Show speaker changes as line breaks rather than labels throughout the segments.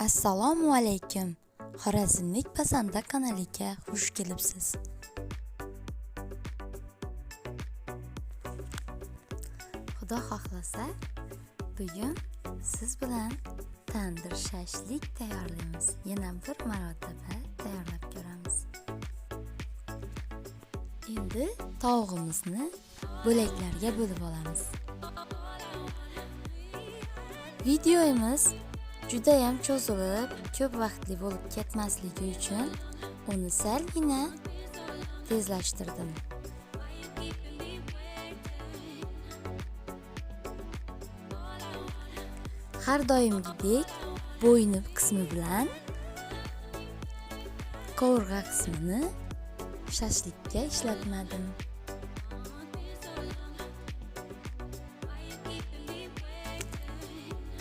assalomu alaykum. Xorazmlik pazanda kanaliga xush kelibsiz. Xudo xohlasa bugun siz bilan tandir shashlik tayyorlaymiz. Yana bir marotaba tayyorlab ko'ramiz. Endi tovug'imizni bo'laklarga bo'lib olamiz. Videomiz judayam cho'zilib ko'p vaqtli bo'lib ketmasligi uchun uni salgina tezlashtirdim har doimgidek bo'yni qismi bilan qovurg'a qismini shashlikka ishlatmadim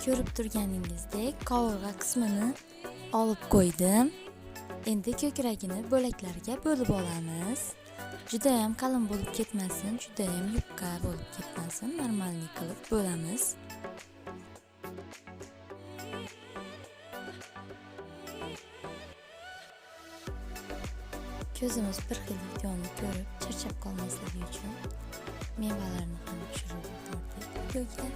ko'rib turganingizdek qovurg'a qismini olib qo'ydim. Endi ko'kragini bo'laklarga bo'lib olamiz. Judayam qalin bo'lib ketmasin judayam yupqa bo'lib ketmasin normalniy qilib bo'lamiz. Ko'zimiz bir xil videoni ko'rib charchab qolmasligi uchun mevalarni ham tushirib yubordik. Videoga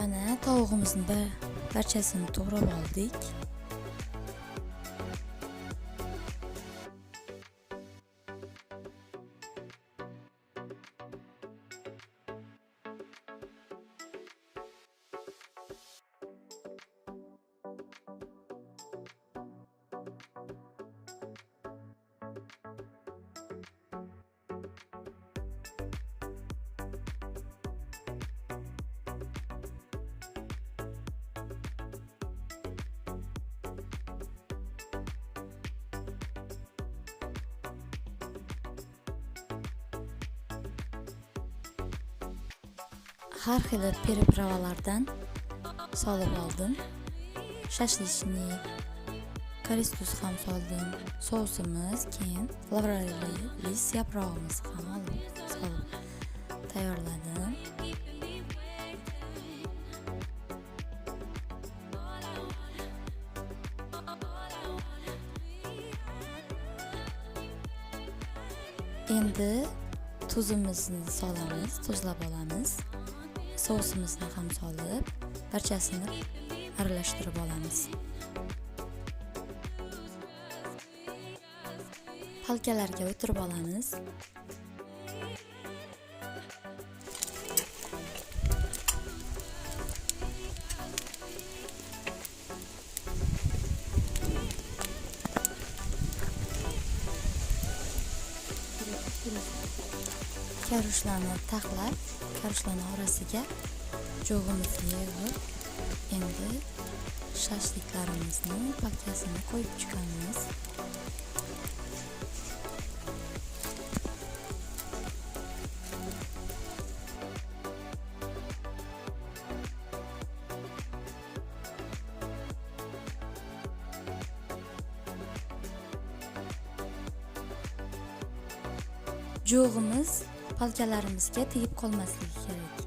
mana tovug'imizni bir barchasini to'g'rab oldik har xil peripravalardan solib oldim. Shashlichni koris tuz ham soldim. Sousimiz keyin lavralis yaprog'imizni ham olib solib tayyorladim. Endi tuzimizni solamiz tuzlab olamiz sousimizni ham solib barchasini aralashtirib olamiz. Palkalarga o'tirib olamiz. Karushlarni taxlab karushlarni orasiga cho'g'imizni yig'ib endi shashliklarimizni palkasini qo'yib chiqamiz jo'g'imiz palkalarimizga tegib qolmasligi kerak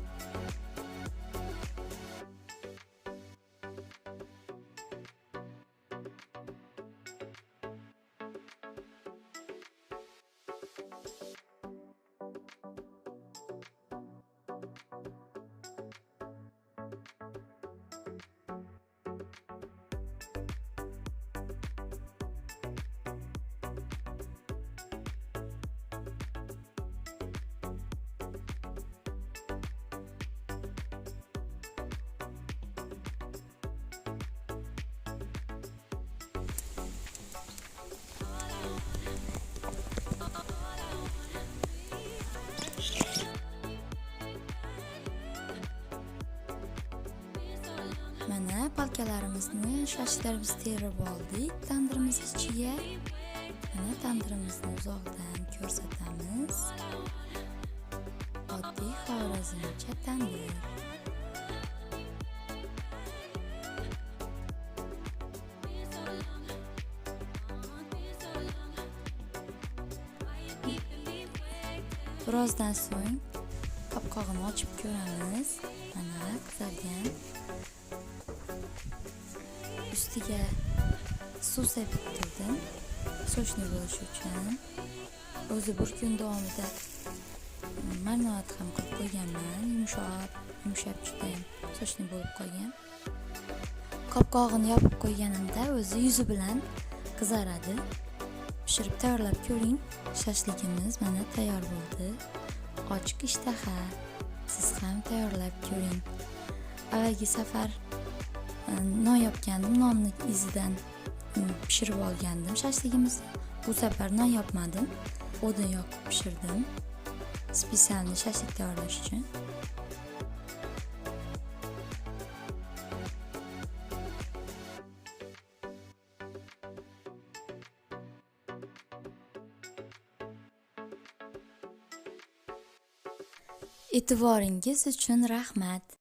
mana palkalarimizni shashlarimizni terib oldik tandirimiz ichiga mana tandirimizni uzoqdan ko'rsatamiz oddiy xorazmcha tandir. Birozdan so'ng qopqog'ini ochib ko'ramiz. Mana qizargan. Ustiga suv sepib turdim. Sochni bo'lishi uchun. O'zi bir kun davomida marinad ham qilib qo'yganman. Yumshoq, yumshab judayam sochni bo'lib qolgan. Qopqog'ini yopib qo'yganimda o'zi yuzi bilan qizaradi. Pishirib tayyorlab ko'ring. Shashligimiz mana tayyor bo'ldi. Ochiq ishtaha. Siz ham tayyorlab ko'ring. Avvalgi safar non yopgandim, nonni izidan mm, pishirib olgandim shashligimizni. Bu safar non yopmadim. O'din yoqib pishirdim. Spesialni shashlik tayyorlash uchun. E'tiboringiz uchun rahmat.